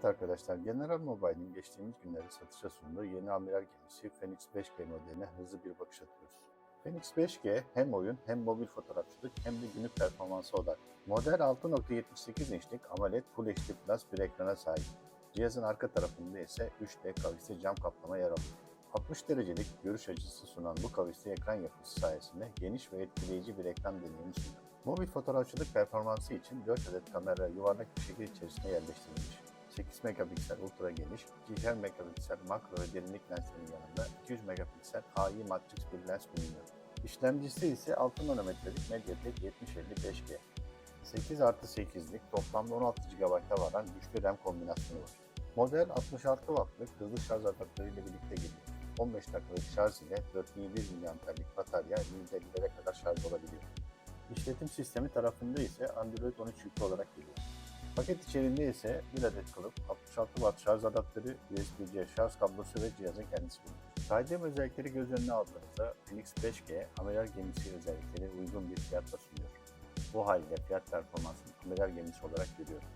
Evet arkadaşlar, General Mobile'in geçtiğimiz günlerde satışa sunduğu yeni amiral gemisi Phoenix 5G modeline hızlı bir bakış atıyoruz. Phoenix 5G hem oyun hem mobil fotoğrafçılık hem de günlük performansa odaklı. Model 6.78 inçlik AMOLED Full HD Plus bir ekrana sahip. Cihazın arka tarafında ise 3D kavisli cam kaplama yer alıyor. 60 derecelik görüş açısı sunan bu kavisli ekran yapısı sayesinde geniş ve etkileyici bir ekran deneyimi sunuyor. Mobil fotoğrafçılık performansı için 4 adet kamera yuvarlak bir şekil içerisine yerleştirilmiş. 8 megapiksel ultra geniş, 2'şer megapiksel makro ve derinlik lenslerinin yanında 200 megapiksel AI Matrix bir lens bulunuyor. İşlemcisi ise 6 nanometrelik MediaTek 7050 5G. 8 artı 8'lik toplamda 16 GB'a varan güçlü RAM kombinasyonu var. Model 66 wattlık hızlı şarj adaptörüyle birlikte geliyor. 15 dakikalık şarj ile 4001 mAh'lik batarya %50'lere kadar şarj olabiliyor. İşletim sistemi tarafında ise Android 13 yüklü olarak geliyor. Paket içerisinde ise bir adet kılıf, 66 watt şarj adaptörü, USB-C şarj kablosu ve cihazın kendisi bulunuyor. Saydığım özellikleri göz önüne aldığınızda Phoenix 5G amiral gemisi özellikleri uygun bir fiyatla sunuyor. Bu halde fiyat performansını amiral gemisi olarak görüyorum.